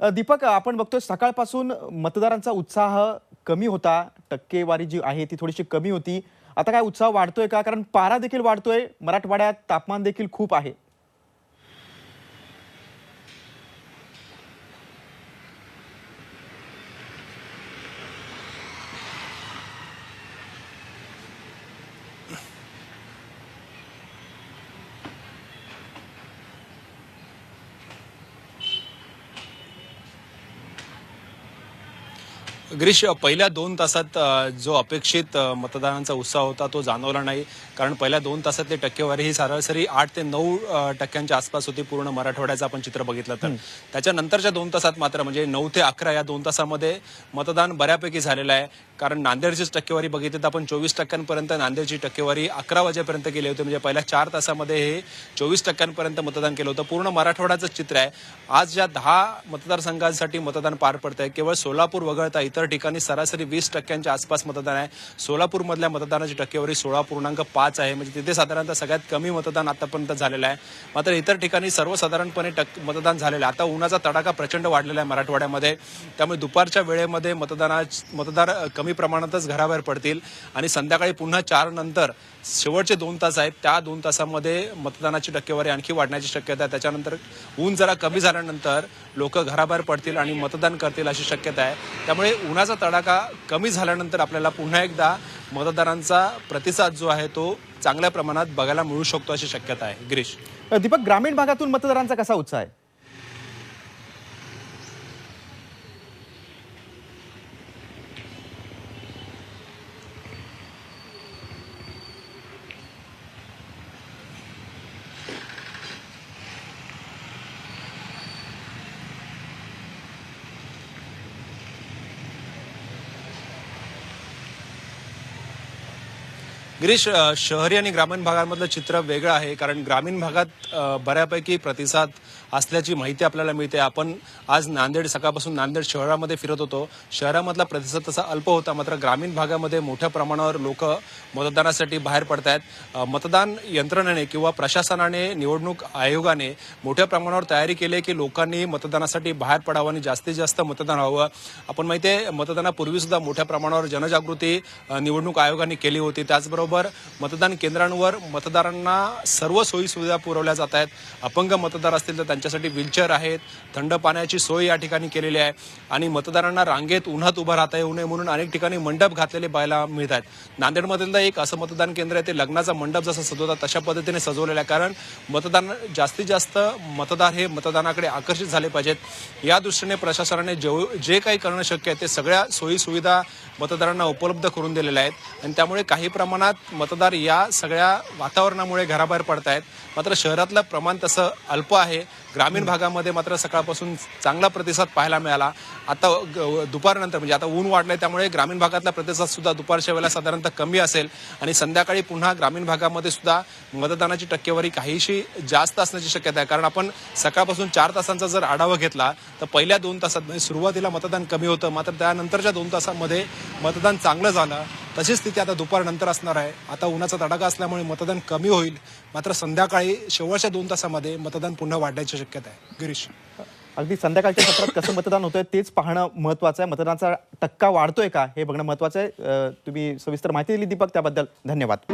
दीपक आपण बघतोय सकाळपासून मतदारांचा उत्साह कमी होता. टक्केवारी जी आहे ती थोडीशी कमी होती. आता काय उत्साह वाढतोय का? कारण पारा देखील वाढतोय. मराठवाड्यात तापमान देखील खूप आहे. गिरीश पहिल्या दोन तासात जो अपेक्षित अ, मतदानाचा उत्साह होता तो जाणवला नाही. कारण पहिल्या दोन तासातली टक्केवारी ही सरासरी आठ ते नऊ टक्क्यांच्या आसपास होती पूर्ण मराठवाड्याचं आपण चित्र बघितलं तर. त्याच्यानंतरच्या दोन तासात मात्र म्हणजे नऊ ते अकरा या दोन तासामध्ये मतदान बऱ्यापैकी झालेलं आहे. कारण नांदेडचीच टक्केवारी बघितली तर आपण चोवीस टक्क्यांपर्यंत नांदेडची टक्केवारी अकरा वाजेपर्यंत केली होती. म्हणजे पहिल्या चार तासामध्ये हे चोवीस टक्क्यांपर्यंत मतदान केलं होतं. पूर्ण मराठवाड्याचं चित्र आहे. आज ज्या दहा मतदारसंघांसाठी मतदान पार पडत आहे केवळ सोलापूर वगळता इतर ठिकाणी सरासरी वीस टक्क्यांच्या आसपास मतदान आहे. सोलापूरमधल्या मतदानाची टक्केवारी सोळा पूर्णांक पाच आहे. म्हणजे तिथे साधारणतः सगळ्यात कमी मतदान आतापर्यंत झालेलं आहे. मात्र इतर ठिकाणी सर्वसाधारणपणे टक् मतदान झालेलं आहे. आता उन्हाचा तडाखा प्रचंड वाढलेला आहे मराठवाड्यामध्ये. त्यामुळे दुपारच्या वेळेमध्ये मतदाना मतदार कमी प्रमाणातच घराबाहेर पडतील. आणि संध्याकाळी पुन्हा चार नंतर शेवटचे दोन तास आहेत. त्या दोन तासामध्ये मतदानाची टक्केवारी आणखी वाढण्याची शक्यता आहे. त्याच्यानंतर ऊन जरा कमी झाल्यानंतर लोक घराबाहेर पडतील आणि मतदान करतील अशी शक्यता आहे. त्यामुळे उन्हाचा तडाखा कमी झाल्यानंतर आपल्याला पुन्हा एकदा मतदारांचा प्रतिसाद जो आहे तो चांगल्या प्रमाणात बघायला मिळू शकतो अशी शक्यता आहे. गिरीश. दीपक ग्रामीण भागातून मतदारांचा कसा उत्साह आहे? गिरीश शहरी आणि ग्रामीण भागांमधलं चित्र वेगळं आहे कारण ग्रामीण भागात बऱ्यापैकी प्रतिसाद असल्याची माहिती आपल्याला मिळते. आपण आज नांदेड सकाळपासून नांदेड शहरामध्ये फिरत होतो. शहरामधला प्रतिसाद तसा अल्प होता मात्र ग्रामीण भागामध्ये मोठ्या प्रमाणावर लोक मतदानासाठी बाहेर पडत आहेत मतदान यंत्रणेने किंवा प्रशासनाने निवडणूक आयोगाने मोठ्या प्रमाणावर तयारी केली की लोकांनी मतदानासाठी बाहेर पडावं आणि जास्तीत जास्त मतदान व्हावं. आपण माहिती आहे मतदानापूर्वी सुद्धा मोठ्या प्रमाणावर जनजागृती निवडणूक आयोगाने केली होती. त्याचबरोबर मतदान केंद्रांवर मतदारांना सर्व सोयीसुविधा पुरवल्या जात आहेत. अपंग मतदार असतील तर त्यांच्यासाठी व्हीलचेअर आहेत. थंड पाण्याची सोय या ठिकाणी केलेली आहे. आणि मतदारांना रांगेत उन्हात उभं राहता येऊ नये म्हणून अनेक ठिकाणी मंडप घातलेले पाहायला मिळत आहेत. नांदेडमधलं एक असं मतदान केंद्र आहे ते लग्नाचा मंडप जसं सजवतात तशा पद्धतीने सजवलेलं आहे. कारण मतदान जास्तीत जास्त मतदार हे मतदानाकडे आकर्षित झाले पाहिजेत. या दृष्टीने प्रशासनाने जेव- जे काही करणं शक्य आहे ते सगळ्या सोयीसुविधा मतदारांना उपलब्ध करून दिलेल्या आहेत. आणि त्यामुळे काही प्रमाणात मतदार या सगळ्या वातावरणामुळे घराबाहेर पडत आहेत मात्र शहरातलं प्रमाण तसं अल्प आहे. ग्रामीण भागामध्ये मात्र सकाळपासून चांगला प्रतिसाद पाहायला मिळाला. आता दुपारनंतर म्हणजे आता ऊन वाढलंय त्यामुळे ग्रामीण भागातला प्रतिसाद सुद्धा दुपारच्या वेळेला साधारणतः कमी असेल. आणि संध्याकाळी पुन्हा ग्रामीण भागामध्ये सुद्धा मतदानाची टक्केवारी काहीशी जास्त असण्याची शक्यता आहे. कारण आपण सकाळपासून चार तासांचा जर आढावा घेतला तर पहिल्या दोन तासात म्हणजे सुरुवातीला मतदान कमी होतं. मात्र त्यानंतरच्या दोन तासांमध्ये मतदान चांगलं झालं. तशीच स्थिती आता दुपारनंतर असणार आहे. आता उन्हाचा तडाखा असल्यामुळे मतदान कमी होईल. मात्र संध्याकाळी शेवटच्या दोन तासामध्ये मतदान पुन्हा वाढण्याची शक्यता आहे. गिरीश. अगदी संध्याकाळच्या सत्रात कसं मतदान होतंय तेच पाहणं महत्वाचं आहे. मतदानाचा टक्का वाढतोय का हे बघणं महत्वाचं आहे. तुम्ही सविस्तर माहिती दिली दीपक त्याबद्दल. धन्यवाद.